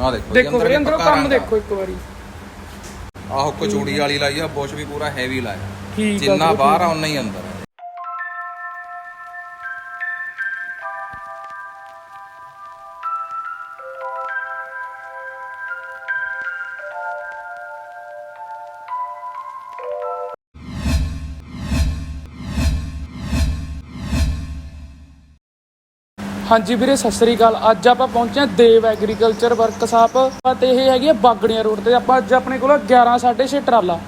ਆਹ ਦੇਖੋ ਜੀ, ਦੇਖੋ ਵੀਰੇ ਵੀ ਅੰਦਰੋਂ ਪੱਕਾ ਕੰਮ ਰੰਗ ਆ। ਦੇਖੋ ਇੱਕ ਵਾਰੀ। ਆਹ ਕਚੂੜੀ ਵਾਲੀ ਲਾਈ ਆ ਬੁਸ਼ ਵੀ ਪੂਰਾ ਹੈਵੀ ਲਾਇਆ। ਠੀਕ ਆ ਜਿੰਨਾ ਬਾਹਰ ਆ ਉਨਾ ਹੀ ਅੰਦਰ ਹਾਂਜੀ ਵੀਰੇ ਸਤਿ ਸ੍ਰੀ ਅਕਾਲ। ਅੱਜ ਆਪਾਂ ਪਹੁੰਚੇ ਹਾਂ ਦੇਵ ਐਗਰੀਕਲਚਰ ਵਰਕਸ਼ਾਪ ਤੇ ਇਹ ਹੈਗੀ ਹੈ ਬਾਗੜੀਆਂ ਰੋਡ ਤੇ। ਆਪਾਂ ਅੱਜ ਆਪਣੇ ਕੋਲ 11 6.5 ਟਰਾਲਾ।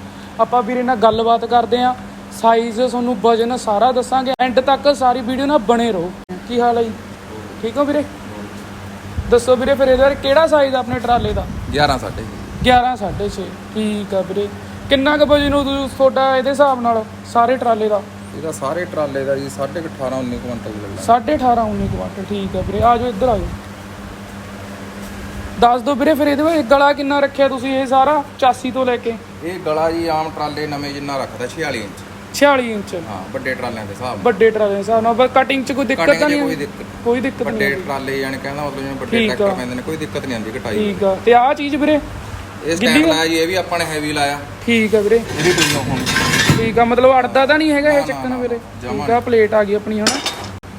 ਆਪਾਂ ਵੀਰੇ ਨਾਲ ਗੱਲਬਾਤ ਕਰਦੇ ਆਂ ਸਾਈਜ਼ ਤੁਹਾਨੂੰ ਵਜਨ ਸਾਰਾ ਦੱਸਾਂਗੇ। ਐਂਡ ਤੱਕ ਸਾਰੀ ਵੀਡੀਓ ਨਾਲ ਬਣੇ ਰਹੋ। ਕੀ ਹਾਲ ਹੈ ਜੀ? ਠੀਕ ਹੋ ਵੀਰੇ? ਦੱਸੋ ਵੀਰੇ ਫਿਰ ਇਹਦਾ ਕਿਹੜਾ ਸਾਈਜ਼ ਆਪਣੇ ਟਰਾਲੇ ਦਾ? 11 ਸਾਢੇ 11 6.5 ਠੀਕ ਆ ਵੀਰੇ। ਕਿੰਨਾ ਕੁ ਵਜਨ ਹੋ ਤੁਹਾਡਾ ਇਹਦੇ ਹਿਸਾਬ ਨਾਲ ਸਾਰੇ ਟਰਾਲੇ ਦਾ? ਇਹਦਾ ਸਾਰੇ ਟਰਾਲੇ ਦਾ ਜੀ 18.5 19 ਕੁਇੰਟਲ ਲੱਗਦਾ। 18.5 19 ਕੁਆਟਰ ਠੀਕ ਆ ਵੀਰੇ। ਆ ਜਾਓ ਇੱਧਰ ਆ ਜਾਓ। ਦੱਸ ਦਿਓ ਵੀਰੇ ਫਿਰ ਇਹਦੇ ਵਿੱਚ ਗਲਾ ਕਿੰਨਾ ਰੱਖਿਆ ਤੁਸੀਂ ਇਹ ਸਾਰਾ 84 ਤੋਂ ਲੈ ਕੇ? ਇਹ ਗਲਾ ਜੀ ਆਮ ਟਰਾਲੇ ਨਵੇਂ ਜਿੰਨਾ ਰੱਖਦਾ 46 ਇੰਚ। 46 ਇੰਚ। ਹਾਂ ਵੱਡੇ ਟਰਾਲਿਆਂ ਦੇ ਹਿਸਾਬ ਨਾਲ। ਵੱਡੇ ਟਰਾਲੇ ਦੇ ਹਿਸਾਬ ਨਾਲ ਪਰ ਕਟਿੰਗ 'ਚ ਕੋਈ ਦਿੱਕਤ ਤਾਂ ਨਹੀਂ ਕੋਈ? ਦਿੱਕਤ ਕੋਈ ਦਿੱਕਤ ਨਹੀਂ ਵੱਡੇ। ਟਰਾਲੇ ਯਾਨੀ ਕਹਿੰਦਾ ਮਤਲਬ ਜਿਵੇਂ ਵੱਡੇ। ਟਰੈਕਟਰ ਪੈਂਦੇ ਨੇ ਕੋਈ ਦਿੱਕਤ ਨਹੀਂ ਆਉਂਦੀ ਕਟਾਈ ਠੀਕ ਆ। ਤੇ ਆਹ ਚੀਜ਼ ਵੀਰੇ ਇਹ ਸਟੈਂਡ ਲਾਇਆ ਜੀ ਇਹ ਵੀ ਆਪਾਂ ਨੇ ਹੈਵੀ ਲਾਇਆ। ਠੀਕ ਆ ਵੀਰੇ। ਇਹ ਵੀ ਤੁਸੀਂ ਹੁਣ। ਠੀਕ ਆ ਮਤਲਬ ਅੜਦਾ ਤਾਂ ਨਹੀਂ ਹੈਗਾ ਇਹ ਚੱਕਣ ਵੀਰੇ। ਠੀਕ ਆ ਪਲੇਟ ਆ ਗਈ ਆਪਣੀ ਹਨਾ?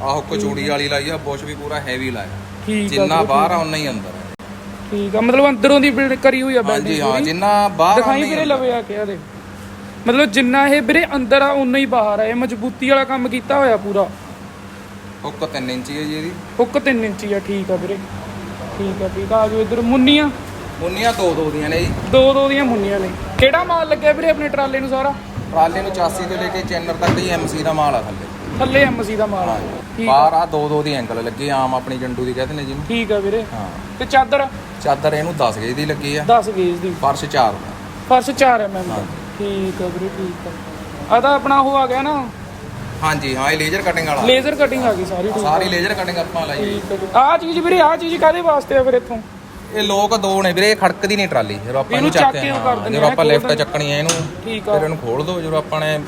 ਆਹ ਕਚੂੜੀ ਵਾਲੀ ਲਾਈ ਆ ਬੁਸ਼ ਵੀ ਪੂਰਾ ਹੈਵੀ ਲਾਇਆ। ਠੀਕ ਆ ਜਿੰਨਾ ਬਾਹਰ ਆ ਉਨਾ ਹੀ ਅੰਦਰ ਆ। ਠੀਕ ਆ ਮਤਲਬ ਅੰਦਰੋਂ ਦੀ ਬਿਲਡ ਕਰੀ ਹੋਈ ਆ ਹਾਂਜੀ ਬਿਲਡਿੰਗ ਹਾਂ ਜਿੰਨਾ ਬਾਹਰ ਆ ਦਿਖਾਈ ਵੀਰੇ। ਲਵੇ ਆ ਕੇ ਆ ਦੇ ਮਤਲਬ ਜਿੰਨਾ ਇਹ ਵੀਰੇ ਅੰਦਰ ਆ ਉਨਾ ਹੀ ਬਾਹਰ ਆ। ਇਹ ਮਜ਼ਬੂਤੀ ਵਾਲਾ ਕੰਮ ਕੀਤਾ ਹੋਇਆ ਪੂਰਾ। ਹੁੱਕ 3 ਇੰਚੀ ਹੈ ਜੀ ਇਹਦੀ। ਹੁੱਕ 3 ਇੰਚੀ ਆ ਠੀਕ ਆ ਵੀਰੇ। ਠੀਕ ਆ ਠੀਕ ਆ। ਆ ਜਾਓ ਇੱਧਰ ਮੁੰਨੀਆਂ। ਮੁੰਨੀਆਂ ਦੋ ਦੋ ਦੀਆਂ ਨੇ ਜੀ। ਦੋ ਦੋ ਦੀਆਂ ਮੁੰਨੀਆਂ ਨੇ। ਕਿਹੜਾ ਮਾਲ ਲੱਗਿਆ ਵੀਰੇ ਆਪਣੇ ਟਰਾਲੇ ਨੂੰ ਸਾਰਾ? ਟਰਾਲੇ ਨੂੰ 84 ਤੋਂ ਲੈ ਕੇ ਚੈਨਰ ਤੱਕ ਹੀ ਐਮਸੀ ਦਾ ਮਾਲ ਆ ਥੱਲੇ। ਥੱਲੇ ਐਮਸੀ ਦਾ ਮਾਲ ਆ। ਠੀਕ ਆ। ਬਾਹਰ ਆ ਦੋ ਦੋ ਦੀ ਐਂਗਲ ਲੱਗੀ ਆਮ ਆਪਣੀ ਜੰਡੂ ਦੀ ਕਹਿੰਦੇ ਨੇ ਜਿਹਨੂੰ ਠੀਕ ਆ ਵੀਰੇ। ਹਾਂ। ਤੇ ਚਾਦਰ? ਚਾਦਰ ਇਹਨੂੰ 10 ਗੇਜ ਦੀ ਲੱਗੀ ਆ। 10 ਗੇਜ ਦੀ। ਫਰਸ਼ 4 ਫਰਸ਼ 4 ਐਮਐਮ ਦਾ। ਠੀਕ ਆ ਵੀਰੇ ਠੀਕ ਆ। ਆ ਤਾਂ ਆਪਣਾ ਉਹ ਆ ਗਿਆ ਨਾ। ਹਾਂਜੀ ਹਾਂ ਇਹ ਲੇਜ਼ਰ ਕਟਿੰਗ ਵਾਲਾ। ਲੇਜ਼ਰ ਕਟਿੰਗ ਆ ਗਈ ਸਾਰੀ ਠੀਕ ਸਾਰੀ ਲੇਜ਼ਰ ਕਟਿੰਗ ਆਪਾਂ ਲਾਈ ਠੀਕ ਆ ਆ ਚੀਜ਼ ਵੀਰੇ ਆ ਚੀਜ਼ ਕਾਦੇ ਵਾਸਤੇ ਆ ਫਿਰ ਇੱਥੋਂ? ਇਹ ਲੋਕ ਦੋ ਨੇ ਵੀਰੇ ਇਹ ਖੜਕਦੀ ਨਹੀਂ ਟਰਾਲੀ। ਜਦੋਂ ਆਪਾਂ ਇਹਨੂੰ ਚੱਕ ਕੇ ਹਾਂ, ਕਰ ਦਿੰਦੇ ਜਦੋਂ ਆਪਾਂ ਲਿਫਟ। ਚੱਕਣੀ ਆ ਇਹਨੂੰ ਠੀਕ ਆ। ਫਿਰ ਇਹਨੂੰ ਖੋਲ ਦੋ ਜਦੋਂ ਆਪਾਂ ਨੇ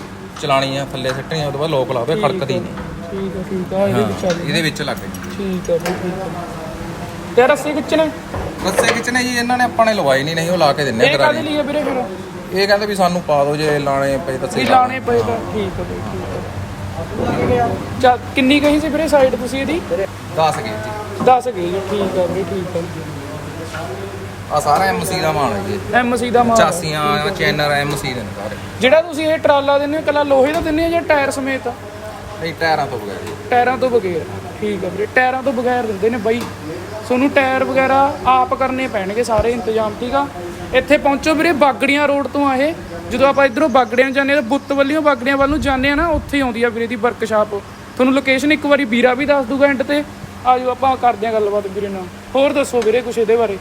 ਚਲਾਣੀ ਆ ਥੱਲੇ ਸਿੱਟਣੀ ਆ ਉਹਦੇ ਬਾਅਦ ਲੋਕ ਲਾਵੇ ਖੜਕਦੀ ਨਹੀਂ। ਠੀਕ ਆ ਠੀਕ ਆ ਇਹਦੇ ਵਿੱਚ ਆ ਗਈ ਇਹਦੇ ਵਿੱਚ ਲੱਗ ਗਈ। ਠੀਕ ਆ ਠੀਕ ਆ। ਤੇ ਰੱਸੀ ਖਿੱਚਣੇ ਰੱਸੇ ਖਿੱਚਣੇ ਜੀ? ਇਹਨਾਂ ਨੇ ਆਪਾਂ ਨੇ ਲਵਾਈ ਨਹੀਂ ਨਹੀਂ ਉਹ ਲਾ ਕੇ ਦਿੰਨੇ ਕਾਦੇ ਕਰਾਰੀ ਲਈ ਵੀਰੇ ਫਿਰ? ਇਹ ਕਹਿੰਦੇ ਵੀ ਸਾਨੂੰ ਪਾ ਦਿਓ ਜੇ ਲਾਣੇ ਪਏ ਤਾਂ ਸਹੀ ਲਾਣੇ ਪਏ ਤਾਂ ਠੀਕ ਆ ਠੀਕ ਆ। ਚਾ ਕਿੰਨੀ ਕਹੀ ਸੀ ਵੀਰੇ ਸਾਈਡ ਤੁਸੀਂ ਇਹਦੀ? 10 ਗੇਜ ਜੀ 10 ਗਈ ਠੀਕ ਆ ਵੀਰੇ ਠੀਕ ਆ। ਆ ਸਾਰਾ ਐਮਸੀ ਦਾ ਮਾਲ ਹੈ ਜੀ। ਐਮਸੀ ਦਾ ਮਾਲ। ਚਾਸੀਆਂ ਚੈਨਰ ਐਮਸੀ ਦੇ ਨੇ ਸਾਰੇ। ਜਿਹੜਾ ਤੁਸੀਂ ਇਹ ਟਰਾਲਾ ਦਿੰਦੇ ਹੋ ਕੱਲਾ ਲੋਹੇ ਦਾ ਦਿੰਦੇ ਹੋ ਜਾਂ ਟਾਇਰ ਸਮੇਤ? ਨਹੀਂ ਟਾਇਰਾਂ ਤੋਂ ਬਗੈਰ ਜੀ। ਟਾਇਰਾਂ ਤੋਂ ਬਗੈਰ। ਠੀਕ ਆ ਵੀਰੇ ਟਾਇਰਾਂ ਤੋਂ ਬਗੈਰ ਦਿੰਦੇ ਨੇ ਬਾਈ। ਤੁਹਾਨੂੰ ਟਾਇਰ ਵਗੈਰਾ ਆਪ ਕਰਨੇ ਪੈਣਗੇ ਸਾਰੇ ਇੰਤਜ਼ਾਮ ਠੀਕ ਆ? ਇੱਥੇ ਪਹੁੰਚੋ ਵੀਰੇ ਬਾਗੜੀਆਂ ਰੋਡ ਤੋਂ ਆ ਇਹ। ਜਦੋਂ ਆਪਾਂ ਇਧਰੋਂ ਬਾਗੜੀਆਂ ਜਾਂਦੇ ਆ ਤਾਂ ਬੁੱਤ ਵੱਲੀਓਂ ਬਾਗੜੀਆਂ ਵੱਲ ਨੂੰ ਜਾਂਦੇ ਆ ਨਾ ਉੱਥੇ ਹੀ ਆਉਂਦੀ ਆ ਵੀਰੇ ਦੀ ਵਰਕਸ਼ਾਪ ਤੁਹਾਨੂੰ ਲੋਕੇਸ਼ਨ ਇੱਕ ਵਾਰੀ ਵੀਰਾ ਵੀ ਦੱਸ ਦੂਗਾ ਐਂਡ ਤੇ। ਆਜੋ ਆਪਾਂ ਕਰਦੇ ਆ ਗੱਲਬਾਤ ਵੀਰੇ ਨਾਲ। ਹੋਰ ਦੱਸੋ ਵੀਰੇ ਕੁਛ ਇਹਦੇ ਬਾਰੇ?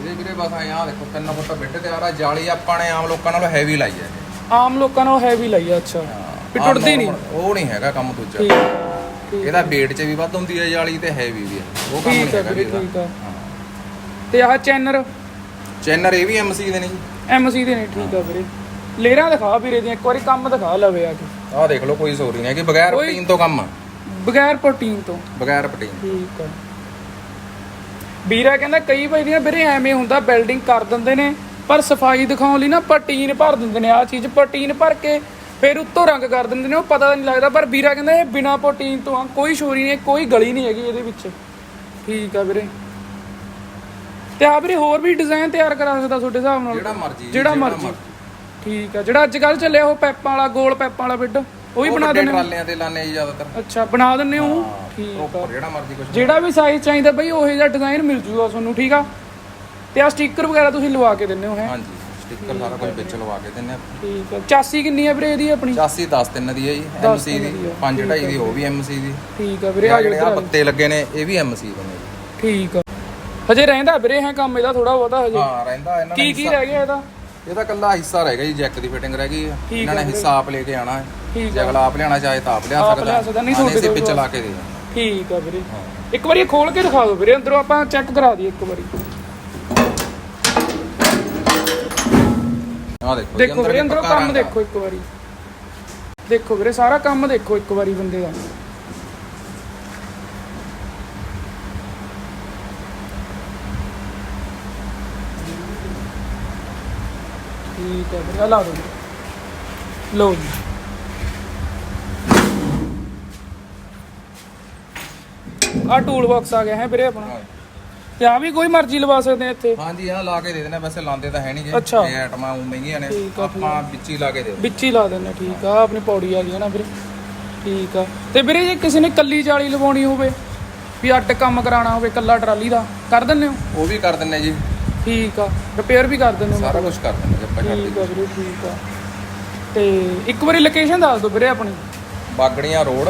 ਇਹਦੇ ਵੀਰੇ ਬਸ ਆਹ ਦੇਖੋ ਤਿੰਨ ਫੁੱਟ ਬਿੱਟ ਤੇ ਆ ਜਾਲੀ ਆਪਾਂ ਨੇ ਆਮ ਲੋਕਾਂ ਨਾਲੋਂ ਹੈਵੀ ਲਾਈ ਹੈ। ਆਮ ਲੋਕਾਂ ਨਾਲ ਹੈਵੀ ਲਈ ਆ ਅੱਛਾ। ਵੀ ਟੁੱਟਦੀ ਨਹੀਂ। ਉਹ ਨਹੀਂ ਹੈਗਾ ਕੰਮ ਦੂਜਾ। ਇਹਦਾ weight 'ਚ ਵੀ ਵੱਧ ਹੁੰਦੀ ਹੈ ਜਾਲੀ ਤੇ ਹੈਵੀ ਵੀ ਉਹ ਕੰਮ ਨਹੀਂ ਹੈਗਾ ਠੀਕ ਆ। ਤੇ ਆਹ ਚੈਨਰ? ਚੈਨਰ ਇਹ ਵੀ ਐਮਸੀ ਦੇ ਨੇ ਜੀ। ਐਮਸੀ ਦੇ ਨੇ ਠੀਕ ਆ ਵੀਰੇ। ਲੇਰਾਂ ਦਿਖਾ ਵੀਰੇ ਦੀਆਂ ਇੱਕ ਵਾਰੀ ਕੰਮ ਦਿਖਾ ਲਵੇ ਆ ਕੇ। ਆਹ ਦੇਖ ਲਓ ਕੋਈ ਸੋਰੀ ਨਹੀਂ ਕਿ ਬਗੈਰ ਪਟੀਨ ਤੋਂ ਕੰਮ ਬਗੈਰ ਪ੍ਰੋਟੀਨ ਤੋਂ। ਬਗੈਰ ਪਟੀਨ ਠੀਕ ਆ। ਵੀਰਾ ਕਹਿੰਦਾ ਕਈ ਵਾਰੀ ਦੀਆਂ ਵੀਰੇ ਐਵੇਂ ਹੁੰਦਾ ਬਿਲਡਿੰਗ ਕਰ ਦਿੰਦੇ ਨੇ ਪਰ ਸਫ਼ਾਈ ਦਿਖਾਉਣ ਲਈ ਨਾ ਪ੍ਰੋਟੀਨ ਭਰ ਦਿੰਦੇ ਨੇ ਆ ਚੀਜ਼ ਪ੍ਰੋਟੀਨ ਭਰ ਕੇ ਫਿਰ ਉੱਤੋਂ ਰੰਗ ਕਰ ਦਿੰਦੇ ਨੇ ਉਹ ਪਤਾ ਨਹੀਂ ਲੱਗਦਾ ਪਰ ਵੀਰਾ ਕਹਿੰਦਾ ਇਹ ਬਿਨਾ ਪ੍ਰੋਟੀਨ ਤੋਂ ਆ ਕੋਈ ਸ਼ੋਰੀ ਨਹੀਂ ਕੋਈ ਗਲੀ ਨਹੀਂ ਹੈਗੀ ਇਹਦੇ ਵਿੱਚ। ਠੀਕ ਆ ਵੀਰੇ। ਤੇ ਆ ਵੀਰੇ ਹੋਰ ਵੀ ਡਿਜ਼ਾਈਨ ਤਿਆਰ ਕਰਾ ਸਕਦਾ ਤੁਹਾਡੇ ਹਿਸਾਬ ਨਾਲ? ਜਿਹੜਾ ਮਰਜ਼ੀ ਜੀ, ਜਿਹੜਾ ਮਰਜ਼ੀ। ਠੀਕ ਆ ਜਿਹੜਾ ਅੱਜ ਕੱਲ ਚੱਲਿਆ ਉਹ ਪੈਪਾਂ ਵਾਲਾ ਗੋਲ ਪੈਪਾਂ ਵਾਲਾ ਬਿੱਡ ਉਹ ਵੀ ਬਣਾ ਵੱਡੇ ਦਿੰਦੇ ਟਰਾਲਿਆਂ ਤੇ ਲਾਣੇ ਜੀ ਜ਼ਿਆਦਾਤਰ। ਅੱਛਾ ਬਣਾ ਦਿੰਦੇ ਹੋ? ਠੀਕ ਆ। ਪ੍ਰੋਪਰ ਜਿਹੜਾ ਮਰਜ਼ੀ ਕੁਝ ਜਿਹੜਾ ਵੀ ਸਾਈਜ਼ ਚਾਹੀਦਾ ਬਈ ਉਹੇ ਜਿਹਾ ਡਿਜ਼ਾਈਨ ਮਿਲ ਜੂਗਾ ਤੁਹਾਨੂੰ ਠੀਕ ਆ? ਤੇ ਆ ਸਟicker ਵਗੈਰਾ ਤੁਸੀਂ ਲਵਾ ਕੇ ਦਿੰਦੇ ਹੋ ਹੈ? ਹਾਂਜੀ ਸਟicker ਸਾਰਾ ਕੁਝ ਵਿੱਚ ਲਵਾ ਕੇ ਦਿੰਨੇ ਆ। ਠੀਕ ਆ। ਚਾਸੀ ਕਿੰਨੀ ਆ ਵੀਰੇ ਇਹਦੀ ਆਪਣੀ? 84 10 ਤਿੰਨ ਦੀ ਹੈ ਜੀ ਐਮਸੀ ਦੀ। 5 2.5 ਦੀ ਉਹ ਵੀ ਐਮਸੀ ਦੀ। ਠੀਕ ਆ ਵੀਰੇ ਆ ਜਿਹੜੇ ਆ ਪੱਤੇ ਲੱਗੇ ਨੇ ਇਹ ਵੀ ਐਮਸੀ ਦੇ ਨੇ ਜੀ। ਠੀਕ ਆ। ਹਜੇ ਰਹਿੰਦਾ ਵੀਰੇ ਹੈ ਕੰਮ ਇਹਦਾ ਥੋੜਾ ਬਹੁਤਾ ਹਜੇ। ਹਾਂ ਰਹਿੰਦਾ ਇਹਨਾਂ ਕੀ ਕੀ ਰਹਿ ਗਿਆ ਇਹਦਾ? ਇਹਦਾ ਕੱਲਾ ਹਿੱਸਾ ਰਹਿ ਗਿਆ ਜੀ ਜੈਕ ਦੀ ਫਿਟਿੰਗ ਰਹਿ ਗਈ ਹੈ। ਠੀਕ ਇਹਨਾਂ ਨੇ ਹਿੱਸਾ ਆਪ ਲੈ ਕੇ ਆਣਾ ਹੈ। ਠੀਕ ਜੇ ਅਗਲਾ ਆਪ ਲਿਆਣਾ ਚਾਹੇ ਤਾਂ ਆਪ ਲਿਆ ਆਪ ਸਕਦਾ ਲਿਆ ਸਕਦਾ, ਨਹੀਂ ਤੁਹਾਡੇ ਅਸੀਂ ਵਿੱਚ ਲਾ ਕੇ ਦੇ ਠੀਕ ਆ ਵੀਰੇ। ਇੱਕ ਵਾਰੀ ਇਹ ਖੋਲ ਕੇ ਦਿਖਾ ਦਿਓ ਵੀਰੇ ਅੰਦਰੋਂ ਆਪਾਂ ਚੈੱਕ ਕਰਾ ਦਈਏ ਇੱਕ ਵਾਰੀ। ਆਹ ਦੇਖੋ ਜੀ, ਦੇਖੋ ਵੀਰੇ ਅੰਦਰੋਂ ਪੱਕਾ ਕੰਮ ਰੰਗ ਆ। ਦੇਖੋ ਇੱਕ ਵਾਰੀ। ਦੇਖੋ ਵੀਰੇ ਸਾਰਾ ਕੰਮ ਦੇਖੋ ਇੱਕ ਵਾਰੀ ਬੰਦੇ ਦਾ। ਠੀਕ ਹੈ ਆਹ ਲਾ ਦਿਓ ਜੀ। ਲਓ ਜੀ। ਆ ਟੂਲ ਬਾਕਸ ਆ ਗਿਆ ਹੈ ਵੀਰੇ ਆਪਣਾ। ਤੇ ਆ ਵੀ ਕੋਈ ਮਰਜ਼ੀ ਲਵਾ ਸਕਦੇ ਆ ਇੱਥੇ। ਹਾਂਜੀ ਹਾਂ ਲਾ ਕੇ ਦੇ ਦੇਣਾ ਵੈਸੇ ਲਾਉਂਦੇ ਤਾਂ ਹੈ ਨਹੀਂ ਅੱਛਾ। ਇਹ ਆਈਟਮਾਂ ਉਹ ਮਹਿੰਗੀਆਂ ਨੇ ਠੀਕ ਆ, ਆਪਾਂ ਵਿੱਚ ਹੀ ਲਾ ਕੇ ਦੇ ਵਿੱਚ ਹੀ ਲਾ ਦਿੰਦੇ ਠੀਕ ਆ। ਆਹ ਆਪਣੀ ਪੌੜੀ ਆ ਗਈ ਹੈ ਨਾ ਵੀਰੇ। ਠੀਕ ਆ। ਤੇ ਵੀਰੇ ਜੇ ਕਿਸੇ ਨੇ ਕੱਲੀ ਜਾਲੀ ਲਵਾਉਣੀ ਹੋਵੇ ਵੀ ਅੱਡ ਕੰਮ ਕਰਾਉਣਾ ਹੋਵੇ ਕੱਲਾ ਟਰਾਲੀ ਦਾ ਕਰ ਦਿੰਦੇ ਹੋ? ਉਹ ਵੀ ਕਰ ਦਿੰਨੇ ਜੀ। ਠੀਕ ਆ ਰਿਪੇਅਰ ਵੀ ਕਰ ਦਿੰਦੇ ਹੋ ਸਾਰਾ ਕੁਝ ਕਰ ਜੀ ਆਪਾਂ ਛੱਡ ਠੀਕ ਆ ਵੀਰੇ ਠੀਕ ਆ। ਤੇ ਇੱਕ ਵਾਰੀ ਲੋਕੇਸ਼ਨ ਦੱਸ ਦਿਓ ਵੀਰੇ ਆਪਣੀ। ਬਾਗੜੀਆਂ ਰੋਡ।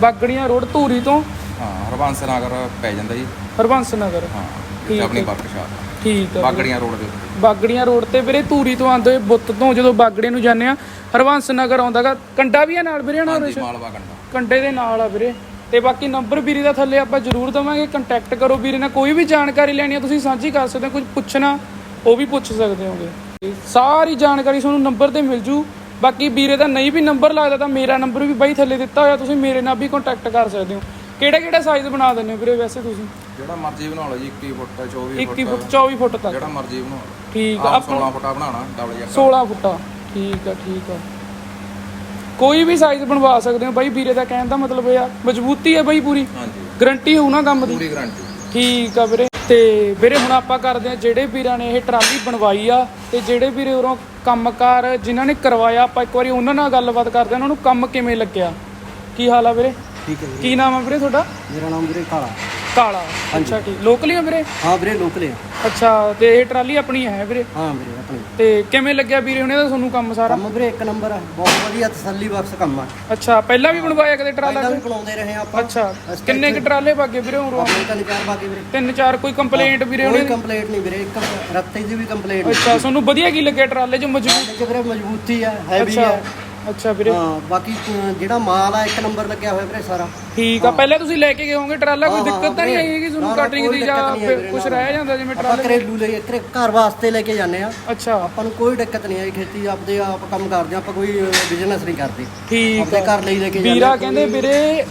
ਬਾਗੜੀਆਂ ਰੋਡ ਧੂਰੀ ਤੋਂ। ਹਾਂ ਹਰਬੰਸ ਨਗਰ ਪੈ ਜਾਂਦਾ ਜੀ। ਹਰਬੰਸ ਨਗਰ। ਹਾਂ ਠੀਕ ਆਪਣੀ। ਵਰਕਸ਼ਾਪ ਠੀਕ ਆ ਬਾਗੜੀਆਂ ਰੋਡ ਦੇ ਉੱਤੇ। ਬਾਗੜੀਆਂ ਰੋਡ ਤੇ ਵੀਰੇ ਧੂਰੀ ਤੋਂ ਆਉਂਦੇ ਹੋਏ ਬੁੱਤ ਤੋਂ ਜਦੋਂ ਬਾਗੜੇ ਨੂੰ ਜਾਂਦੇ ਆ ਹਰਬੰਸ ਨਗਰ ਆਉਂਦਾਗਾ ਕੰਡਾ ਵੀ ਆ ਨਾਲ ਵੀਰੇ ਨਾਲ ਹਾਂਜੀ ਮਾਲਵਾ ਕੰਡਾ। ਕੰਡੇ ਦੇ ਨਾਲ ਆ ਵੀਰੇ। ਤੇ ਬਾਕੀ ਨੰਬਰ ਵੀਰੇ ਦਾ ਥੱਲੇ ਆਪਾਂ ਜ਼ਰੂਰ ਦਵਾਂਗੇ ਕੰਟੈਕਟ ਕਰੋ ਵੀਰੇ ਨਾਲ। ਕੋਈ ਵੀ ਜਾਣਕਾਰੀ ਲੈਣੀ ਆ ਤੁਸੀਂ ਸਾਂਝੀ ਕਰ ਸਕਦੇ ਹੋ ਕੁਝ ਪੁੱਛਣਾ ਉਹ ਵੀ ਪੁੱਛ ਸਕਦੇ ਹੋਗੇ। ਸਾਰੀ ਜਾਣਕਾਰੀ ਤੁਹਾਨੂੰ ਨੰਬਰ ਤੇ ਮਿਲ ਜੂ। ਬਾਕੀ ਵੀਰੇ ਦਾ ਨਹੀਂ ਵੀ ਨੰਬਰ ਲੱਗਦਾ ਤਾਂ ਮੇਰਾ ਨੰਬਰ ਵੀ ਬਾਈ ਥੱਲੇ ਦਿੱਤਾ ਹੋਇਆ ਤੁਸੀਂ ਮੇਰੇ ਨਾਲ ਵੀ ਕੰਟੈਕਟ ਕਰ ਸਕਦੇ ਹੋ। ਕਿਹੜਾ ਕਿਹੜਾ ਸਾਈਜ਼ ਬਣਾ ਦਿੰਦੇ ਹੋ ਵੀਰੇ ਵੈਸੇ ਤੁਸੀਂ? ਜਿਹੜਾ ਮਰਜ਼ੀ ਬਣਾ ਲਓ ਜੀ 21 ਫੁੱਟ 24 21 ਫੁੱਟ ਫੁੱਟ 24 ਫੁੱਟ ਤੱਕ। ਜਿਹੜਾ ਮਰਜ਼ੀ ਬਣਾ ਲਓ। ਠੀਕ ਆ ਆਪ 16 ਫੁੱਟਾ ਬਣਾਉਣਾ ਡਬਲ ਜੈਕ 16 ਫੁੱਟਾ। ਠੀਕ ਆ ਠੀਕ ਆ। ਕੋਈ ਵੀ ਸਾਈਜ਼ ਬਣਵਾ ਸਕਦੇ ਹੋ। ਬਾਈ ਵੀਰੇ ਦਾ ਕਹਿਣ ਦਾ ਮਤਲਬ ਇਹ ਆ ਮਜ਼ਬੂਤੀ ਹੈ ਬਾਈ ਪੂਰੀ। ਹਾਂਜੀ। ਗਰੰਟੀ ਹੋਊ ਨਾ ਕੰਮ ਦੀ? ਪੂਰੀ ਗਾਰੰਟੀ ਠੀਕ ਆ ਵੀਰੇ। ਤੇ ਵੀਰੇ ਹੁਣ ਆਪਾਂ ਕਰਦੇ ਆ ਜਿਹੜੇ ਵੀਰਾਂ ਨੇ ਇਹ ਟਰਾਲੀ ਬਣਵਾਈ ਆ ਤੇ ਜਿਹੜੇ ਵੀਰੇ ਉਰੋਂ ਕੰਮਕਾਰ ਜਿਨ੍ਹਾਂ ਨੇ ਕਰਵਾਇਆ ਆਪਾਂ ਇੱਕ ਵਾਰੀ ਉਹਨਾਂ ਨਾਲ ਗੱਲਬਾਤ ਕਰਦੇ ਆ ਉਹਨਾਂ ਨੂੰ ਕੰਮ ਕਿਵੇਂ ਲੱਗਿਆ? ਕੀ ਹਾਲ ਆ ਵੀਰੇ? ਠੀਕ ਹੈ ਕੀ ਨਾਮ ਆ ਵੀਰੇ ਤੁਹਾਡਾ? ਮੇਰਾ ਨਾਮ ਵੀਰੇ ਕਾਲਾ। ਕਾਲਾ। ਅੱਛਾ ਠੀਕ। ਲੋਕਲੀ ਆ ਵੀਰੇ? ਹਾਂ ਵੀਰੇ ਲੋਕਲ ਆ। ਅੱਛਾ ਤੇ ਇਹ ਟਰਾਲੀ ਆਪਣੀ ਹੈ ਵੀਰੇ? ਹਾਂ ਵੀਰੇ। ਆਪਣੀ ਤੇ ਕਿਵੇਂ ਲੱਗਿਆ ਵੀਰੇ ਹੁਣੇ ਦਾ ਤੁਹਾਨੂੰ ਕੰਮ ਸਾਰਾ? ਕੰਮ ਵੀਰੇ ਇੱਕ ਨੰਬਰ ਆ। ਬਹੁਤ ਵਧੀਆ ਤਸੱਲੀ ਬਖਸ਼ ਕੰਮ ਆ। ਅੱਛਾ ਪਹਿਲਾਂ ਵੀ ਬਣਵਾਇਆ ਕਦੇ ਟਰਾਲਾ ਪਹਿਲਾਂ ਵੀ ਬਣਾਉਂਦੇ ਰਹੇ ਆਪਾਂ। ਅੱਛਾ ਕਿੰਨੇ ਕ ਟਰਾਲੇ ਬਾਗੇ ਵੀਰੇ ਉਰੋਂ ਆਪਣੇ ਤਾਂ ਚਾਰ ਬਾਕੀ ਵੀਰੇ। ਤਿੰਨ ਚਾਰ ਕੋਈ ਕੰਪਲੇਂਟ ਵੀਰੇ ਕੋਈ ਉਹਨੇ ਕੰਪਲੇਂਟ ਨਹੀਂ ਵੀਰੇ ਇੱਕ ਰੱਤੇ ਦੀ ਵੀ ਕੰਪਲੇਂਟ ਅੱਛਾ ਤੁਹਾਨੂੰ ਵਧੀਆ ਕੀ ਲੱਗਿਆ ਟਰਾਲੇ ਚ? ਮਜ਼ਬੂਤ? ਵੀਰੇ ਮਜ਼ਬੂਤੀ ਆ ਹੈਵੀ ਆ। ਅੱਛਾ ਵੀਰੇ। ਹਾਂ ਬਾਕੀ ਅ, ਜਿਹੜਾ ਮਾਲ ਆ ਇੱਕ ਨੰਬਰ ਲੱਗਿਆ ਹੋਇਆ ਵੀਰੇ ਸਾਰਾ। ਠੀਕ ਆ ਪਹਿਲਾਂ ਤੁਸੀਂ ਲੈ ਕੇ ਗਏ ਹੋਵੋਗੇ ਟਰਾਲਾ ਕੋਈ ਹਾਂ, ਹਾਂ, ਦਿੱਕਤ ਤਾਂ ਨਹੀਂ। ਆਈ ਹੈਗੀ ਤੁਹਾਨੂੰ ਨਾ, ਨਾ, ਕਟਿੰਗ ਕੋਈ ਦੀ ਜਾਂ ਦਿੱਕਤ ਨਹੀਂ ਹੈ ਵੀਰੇ, ਕੁਝ ਨਾ, ਰਹਿ ਜਾਂਦਾ ਜਿਵੇਂ ਆਪਾਂ ਟਰਾਲੇ ਘਰੇਲੂ ਲਈ ਘਰੇ- ਘਰ ਵਾਸਤੇ ਲੈ ਕੇ ਜਾਂਦੇ ਆ। ਅੱਛਾ। ਆਪਾਂ ਨੂੰ ਕੋਈ ਦਿੱਕਤ ਨਹੀਂ ਆਈ ਖੇਤੀ ਆਪਦੇ ਆਪ ਕੰਮ ਕਰਦੇ ਆ ਆਪਾਂ ਕੋਈ ਬਿਜ਼ਨਸ ਨਹੀਂ ਕਰਦੇ। ਠੀਕ ਆਪਣੇ ਆ। ਘਰ ਲਈ ਲੈ ਕੇ ਜਾਂਦੇ ਵੀਰਾ ਆ, ਕਹਿੰਦੇ ਵੀਰੇ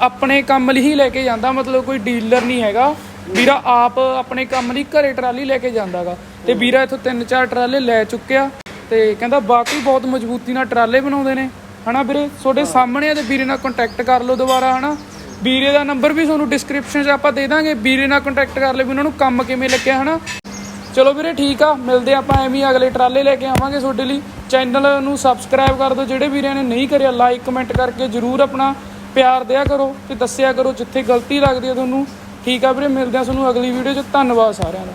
ਆਪਣੇ ਕੰਮ ਲਈ ਹੀ ਲੈ ਕੇ ਜਾਂਦਾ ਮਤਲਬ ਕੋਈ ਡੀਲਰ ਨਹੀਂ ਹੈਗਾ। ਵੀਰਾ ਆਪ ਆਪਣੇ ਕੰਮ ਲਈ ਘਰੇ ਟਰਾਲੀ ਲੈ ਕੇ ਜਾਂਦਾਗਾ। ਤੇ ਵੀਰਾ ਇੱਥੋਂ ਤਿੰਨ ਚਾਰ ਟਰਾਲੇ ਲੈ ਚੁੱਕਿਆ। ਤੇ ਕਹਿੰਦਾ ਬਾਕੀ ਬਹੁਤ ਮਜ਼ਬੂਤੀ ਨਾਲ ਟਰਾਲੇ ਬਣਾਉਂਦੇ ਨੇ। ਹਨਾ ਵੀਰੇ? ਤੁਹਾਡੇ ਸਾਹਮਣੇ ਆ ਤੇ ਵੀਰੇ ਨਾਲ ਕੰਟੈਕਟ ਕਰ ਲਓ ਦੁਬਾਰਾ ਹਨਾ? ਵੀਰੇ ਦਾ ਨੰਬਰ ਵੀ ਤੁਹਾਨੂੰ ਡਿਸਕ੍ਰਿਪਸ਼ਨ 'ਚ ਆਪਾਂ ਦੇ ਦਾਂਗੇ ਵੀਰੇ ਨਾਲ ਕੰਟੈਕਟ ਕਰ ਲਿਓ ਵੀ ਉਹਨਾਂ ਨੂੰ ਕੰਮ ਕਿਵੇਂ ਲੱਗਿਆ ਹਨਾ? ਚਲੋ ਵੀਰੇ ਠੀਕ ਆ ਮਿਲਦੇ ਆਪਾਂ ਐਵੇਂ ਹੀ ਅਗਲੇ ਟਰਾਲੇ ਲੈ ਕੇ ਆਵਾਂਗੇ ਤੁਹਾਡੇ ਲਈ। ਚੈਨਲ ਨੂੰ ਸਬਸਕ੍ਰਾਈਬ ਕਰ ਦਿਓ ਜਿਹੜੇ ਵੀਰਾਂ ਨੇ ਨਹੀਂ ਕਰਿਆ ਲਾਈਕ ਕਮੈਂਟ ਕਰਕੇ ਜਰੂਰ ਆਪਣਾ ਪਿਆਰ ਦਿਆ ਕਰੋ ਤੇ ਦੱਸਿਆ ਕਰੋ ਜਿੱਥੇ ਗਲਤੀ ਲੱਗਦੀ ਹੈ ਤੁਹਾਨੂੰ। ਠੀਕ ਆ ਵੀਰੇ ਮਿਲਦੇ ਆ ਤੁਹਾਨੂੰ ਅਗਲੀ ਵੀਡੀਓ 'ਚ। ਧੰਨਵਾਦ ਸਾਰਿਆਂ ਦਾ।